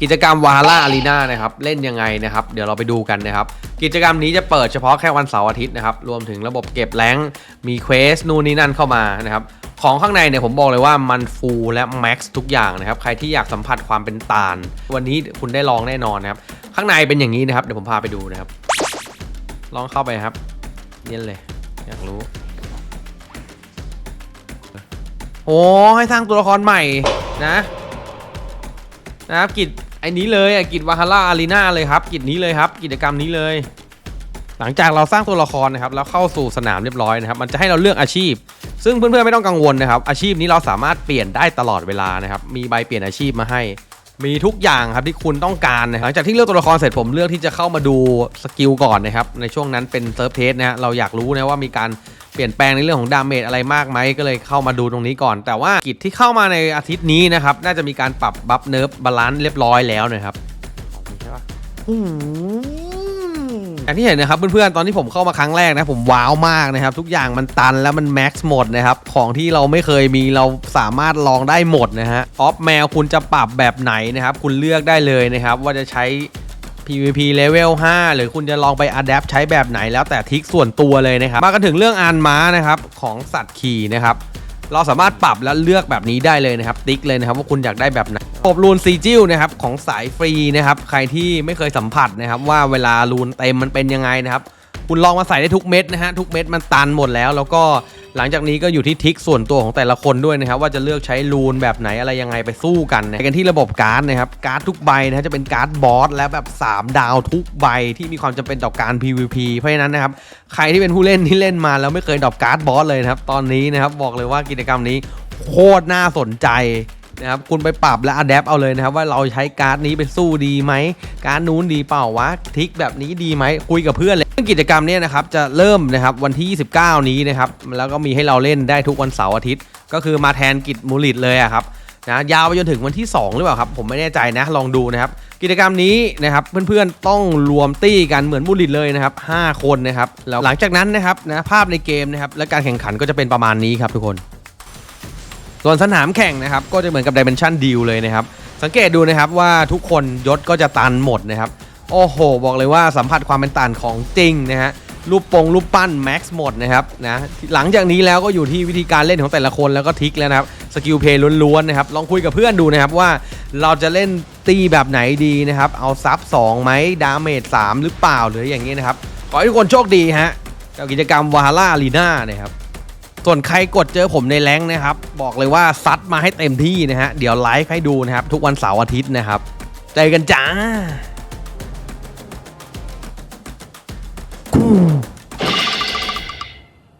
กิจกรรมวาฮาร่าอารีนานะครับเล่นยังไงนะครับเดี๋ยวเราไปดูกันนะครับกิจกรรมนี้จะเปิดเฉพาะแค่วันเสาร์อาทิตย์นะครับรวมถึงระบบเก็บแรงมีเควสนู่นนี่นั่นเข้ามานะครับของข้างในเนี่ยผมบอกเลยว่ามันฟูลและแม็กซ์ทุกอย่างนะครับใครที่อยากสัมผัสความเป็นตาล วันนี้คุณได้ลองแน่นอนนะครับข้างในเป็นอย่างนี้นะครับเดี๋ยวผมพาไปดูนะครับ ลองเข้าไปครับเย็นเลยอยากรู้โอ้ให้สร้างตัวละครใหม่นะนะครับกิจ อ้นี้เลยอะกิจวาฮาร่าอารีนาเลยครับ กิจนี้เลยครับ กิจกรรมนี้เลย หลังจากเราสร้างตัวละครนะครับแล้วเข้าสู่สนามเรียบร้อยนะครับ มันจะให้เราเลือกอาชีพ ซึ่งเพื่อนๆไม่ต้องกังวลนะครับ อาชีพนี้เราสามารถเปลี่ยนได้ตลอดเวลานะครับ มีใบเปลี่ยนอาชีพมาให้ มีทุกอย่างครับที่คุณต้องการนะหลังจากที่เลือกตัวละครเสร็จผมเลือกที่จะเข้ามาดูสกิลก่อนนะครับในช่วงนั้นเป็นเซิร์ฟเทสนะฮะเราอยากรู้นะว่ามีการ เปลี่ยนแปลงในเรื่องของดาเมจอะไรมากไหมก็เลยเข้ามาดูตรงนี้ก่อน แต่ว่ากิจที่เข้ามาในอาทิตย์นี้นะครับน่าจะมีการปรับบัฟเนิร์ฟบาลานซ์เรียบร้อยแล้วนะครับใช่ปะอย่างที่เห็นนะครับเพื่อนๆตอนที่ผมเข้ามาครั้งแรกนะผมว้าวมากนะครับ ทุกอย่างมันตันแล้วมันแม็กซ์หมดนะครับของที่เราไม่เคยมีเราสามารถลองได้หมดนะฮะออฟแมวคุณจะปรับแบบไหนนะครับ คุณเลือกได้เลยนะครับ ว่าจะใช้ PVP level 5 หรือคุณจะลองไป adapt ใช้แบบไหนแล้วแต่ทิกส่วนตัวเลยนะครับ มากันถึงเรื่องอานม้านะครับของสัตว์ขี่นะครับเราสามารถปรับและเลือกแบบนี้ได้เลยนะครับ ติ๊กเลยนะครับว่าคุณอยากได้แบบไหนรบบรูนซีจิลนะครับของสายฟรีนะครับใครที่ไม่เคยสัมผัสนะครับว่าเวลารูนเต็มมันเป็นยังไงนะครับคุณลองมาใส่ได้ทุกเม็ดนะฮะทุกเม็ดมันตันหมดแล้ว แล้วก็ หลังจากนี้ก็อยู่ที่ทิกส่วนตัวของแต่ละคนด้วยนะครับว่าจะเลือกใช้รูนแบบไหนอะไรยังไงไปสู้กันนะไปกันที่ระบบการ์ดนะครับการ์ดทุกใบนะฮะจะเป็นการ์ดบอสและแบบ 3 ดาวทุกใบที่มีความจำเป็นต่อการ PVP เพราะฉะนั้นนะครับใครที่เป็นผู้เล่นที่เล่นมาแล้วไม่เคยดรอปการ์ดบอสเลยนะครับตอนนี้นะครับบอกเลยว่ากิจกรรมนี้โคตรน่าสนใจนะครับคุณไปปรับและอัดแอปเอาเลยนะครับว่าเราใช้การ์ดนี้ไปสู้ดีไหมการ์ดนู้นดีเปล่าวะทิกแบบนี้ดีไหมคุยกับเพื่อนเลย งกิจกรรมเนี้นะครับจะเริ่มนะครับวันที่ 29 นี้นะครับแล้วก็มีให้เราเล่นได้ทุกวันเสาร์อาทิตย์ ก็คือมาแทนกิจมูลิตเลยอะครับนะยาวไปจนถึงวันที่ 2 หรือเปล่าครับ ผมไม่แน่ใจนะลองดูนะครับ กิจกรรมนี้นะครับเพื่อนๆต้องรวมตี้กันเหมือนมูลิตเลยนะครับ 5 คนนะครับแล้วหลังจากนั้นนะครับนะภาพในเกมนะครับและการแข่งขันก็จะเป็นประมาณนี้ครับทุกคน ส่วนสนามแข่งนะครับก็จะเหมือนกับ Dimension Deal เลยนะครับสังเกตดูนะครับว่าทุกคนยศก็จะตันหมดนะครับ โอ้โห บอกเลยว่าสัมผัสความเป็นตันของจริงนะฮะรูปปงรูปปั้นแม็กซ์หมดนะครับนะหลังจากนี้แล้วก็อยู่ที่วิธีการเล่นของแต่ละคนแล้วก็ทิกแล้วนะครับสกิลเพย์ล้วนๆนะครับลองคุยกับเพื่อนดูนะครับว่าเราจะเล่นตีแบบไหนดีนะครับ เอาซับ2ไหมดาเมจ3หรือเปล่าหรืออย่างนี้นะครับ ขอให้ทุกคนโชคดีฮะกับกิจกรรมวาฮาร่าลีน่านะครับส่วนใครกดเจอผมในแรงนะครับ บอกเลยว่าซัดมาให้เต็มที่นะฮะเดี๋ยวไลฟ์ให้ดูนะครับทุกวันเสาร์อาทิตย์นะครับเจอกันจ้า 구.